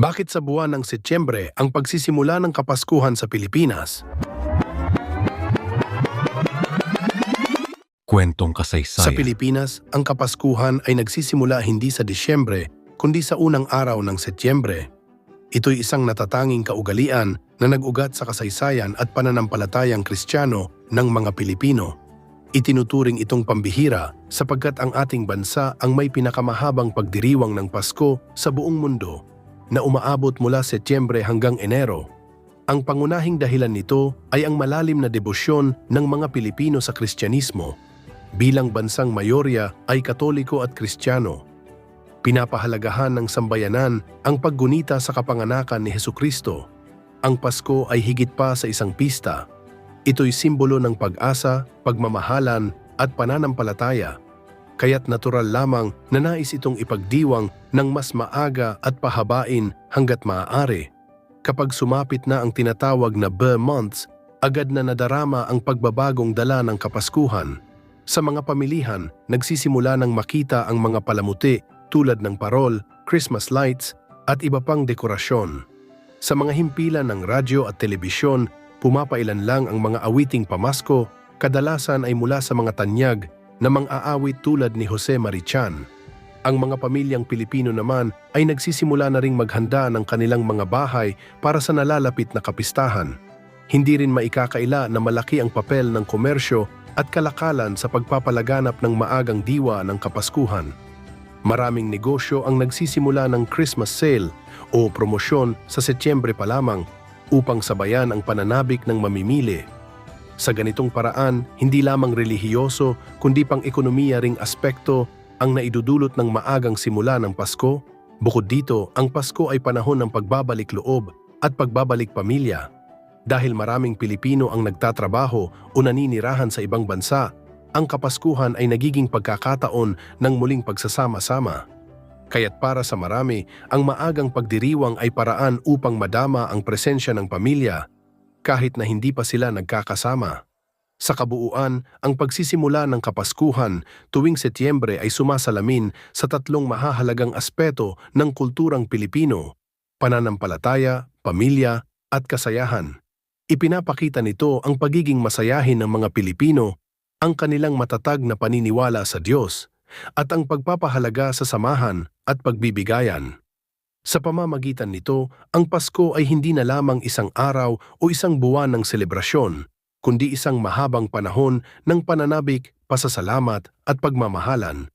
Bakit sa buwan ng Setyembre ang pagsisimula ng Kapaskuhan sa Pilipinas? Kwentong Sa kasaysayan. Pilipinas, ang Kapaskuhan ay nagsisimula hindi sa Disyembre, kundi sa unang araw ng Setyembre. Ito'y isang natatanging kaugalian na nag-ugat sa kasaysayan at pananampalatayang Kristiyano ng mga Pilipino. Itinuturing itong pambihira sapagkat ang ating bansa ang may pinakamahabang pagdiriwang ng Pasko sa buong mundo na umaabot mula Setyembre hanggang Enero. Ang pangunahing dahilan nito ay ang malalim na debosyon ng mga Pilipino sa Kristyanismo bilang bansang mayorya ay katoliko at kristyano. Pinapahalagahan ng sambayanan ang paggunita sa kapanganakan ni Heso Kristo. Ang Pasko ay higit pa sa isang pista. Ito'y simbolo ng pag-asa, pagmamahalan at pananampalataya. Kaya't natural lamang na nais itong ipagdiwang ng mas maaga at pahabain hanggat maaari. Kapag sumapit na ang tinatawag na Ber months, agad na nadarama ang pagbabagong dala ng Kapaskuhan. Sa mga pamilihan, nagsisimula ng makita ang mga palamuti tulad ng parol, Christmas lights at iba pang dekorasyon. Sa mga himpilan ng radyo at telebisyon, pumapailan lang ang mga awiting pamasko, kadalasan ay mula sa mga tanyag na mang-aawit tulad ni Jose Marichan. Ang mga pamilyang Pilipino naman ay nagsisimula na ring maghanda ng kanilang mga bahay para sa nalalapit na kapistahan. Hindi rin maikakaila na malaki ang papel ng komersyo at kalakalan sa pagpapalaganap ng maagang diwa ng Kapaskuhan. Maraming negosyo ang nagsisimula ng Christmas sale o promosyon sa Setyembre pa lamang upang sabayan ang pananabik ng mamimili. Sa ganitong paraan, hindi lamang relihiyoso kundi pang ekonomiya ring aspekto ang naidudulot ng maagang simula ng Pasko. Bukod dito, ang Pasko ay panahon ng pagbabalik loob at pagbabalik pamilya. Dahil maraming Pilipino ang nagtatrabaho o naninirahan sa ibang bansa, ang Kapaskuhan ay nagiging pagkakataon ng muling pagsasama-sama. Kaya't para sa marami, ang maagang pagdiriwang ay paraan upang madama ang presensya ng pamilya kahit na hindi pa sila nagkakasama. Sa kabuuan, ang pagsisimula ng Kapaskuhan tuwing Setyembre ay sumasalamin sa tatlong mahahalagang aspeto ng kulturang Pilipino, pananampalataya, pamilya, at kasayahan. Ipinapakita nito ang pagiging masayahin ng mga Pilipino, ang kanilang matatag na paniniwala sa Diyos, at ang pagpapahalaga sa samahan at pagbibigayan. Sa pamamagitan nito, ang Pasko ay hindi na lamang isang araw o isang buwan ng selebrasyon, kundi isang mahabang panahon ng pananabik, pasasalamat at pagmamahalan.